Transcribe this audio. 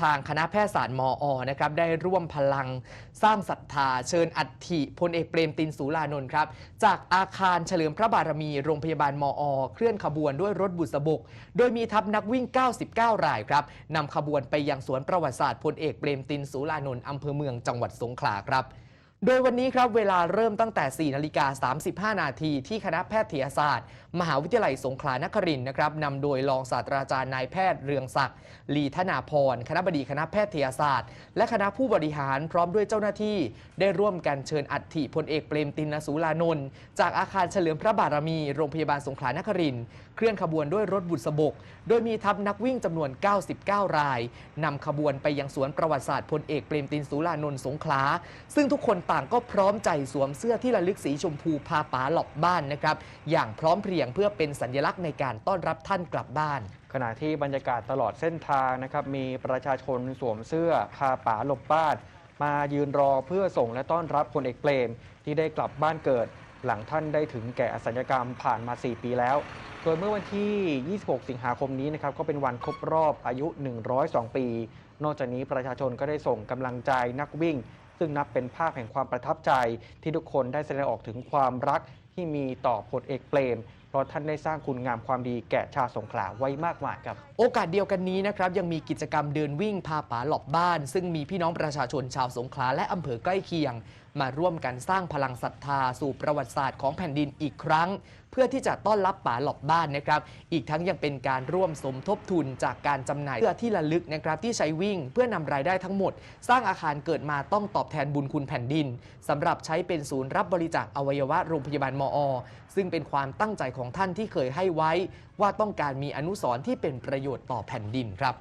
ทางคณะแพทยศาสตร์มอนะครับได้ร่วมพลังสร้างศรัทธาเชิญอัฐิพลเอกเปรมตินสุลานนท์ครับ จากอาคารเฉลิมพระบารมีโรงพยาบาลมอเคลื่อนขบวนด้วยรถบุษบก โดยมีทัพนักวิ่ง 99 รายครับนำขบวนไปยังสวนประวัติศาสตร์พลเอกเปรมตินสุลานนท์อำเภอเมืองจังหวัดสงขลาครับ โดยวันนี้ครับเวลาเริ่มตั้งแต่ 4 นาฬิกา 35 นาทีที่คณะแพทยศาสตร์ มหาวิทยาลัยสงขลานครินทร์นะครับนำโดยรองศาสตราจารย์นายแพทย์เรืองศักดิ์ลีธนาพร คณะบดีคณะแพทยศาสตร์ และคณะผู้บริหารพร้อมด้วยเจ้าหน้าที่ ได้ร่วมกันเชิญอัฐิพลเอกเปรมตินสูลานนท์จากอาคารเฉลิมพระบารมี โรงพยาบาลสงขลานครินทร์ เคลื่อนขบวนด้วยรถบุษบก โดยมีทัพนักวิ่งจำนวน 99 ราย นำขบวนไปยังสวนประวัติศาสตร์พลเอกเปรมตินสูลานนท์สงขลา ซึ่งทุกคนต่างก็พร้อมใจสวมเสื้อที่ระลึกสีชมพูพาป๋าหลบบ้านนะครับ อย่างพร้อมเพรียงเพื่อเป็นสัญลักษณ์ในการต้อนรับท่านกลับบ้านขณะที่บรรยากาศตลอดเส้นทางนะครับมีประชาชนสวมเสื้อพาป๋าหลบบ้านมายืนรอเพื่อส่งและต้อนรับพลเอกเปรมที่ได้กลับบ้านเกิด หลังท่านได้ถึงแก่อสัญญกรรมผ่านมา 4 ปีแล้ว โดยเมื่อวันที่ 26 สิงหาคมนี้นะครับก็เป็นวันครบรอบอายุ 102 ปี นอกจากนี้ประชาชนก็ได้ส่งกำลังใจนักวิ่ง ซึ่งนับเป็นภาพแห่งความประทับใจที่ทุกคนได้แสดงออกถึงความรักที่มีต่อพลเอกเปรม เพราะท่านได้สร้างคุณงามความดีแก่ชาวสงขลาไว้มากมายครับ โอกาสเดียวกันนี้นะครับ ยังมีกิจกรรมเดินวิ่งพาป๋าหลบบ้าน ซึ่งมีพี่น้องประชาชนชาวสงขลาและอำเภอใกล้เคียง มาร่วมกันสร้างพลังศรัทธาสู่ประวัติศาสตร์ของแผ่นดินอีกครั้ง เพื่อที่จะต้อนรับป๋าหลบบ้านนะครับ อีกทั้งยังเป็นการร่วมสมทบทุนจากการจำหน่ายเสื้อที่ระลึกนะครับที่ใช้วิ่งเพื่อนำรายได้ทั้งหมด สร้างอาคารเกิดมาต้องตอบแทนบุญคุณแผ่นดินสำหรับใช้เป็นศูนย์รับบริจาคอวัยวะโรงพยาบาลมอ ซึ่งเป็นความตั้งใจของท่านที่เคยให้ไว้ว่าต้องการมีอนุสรณ์ที่เป็นประโยชน์ต่อแผ่นดินครับ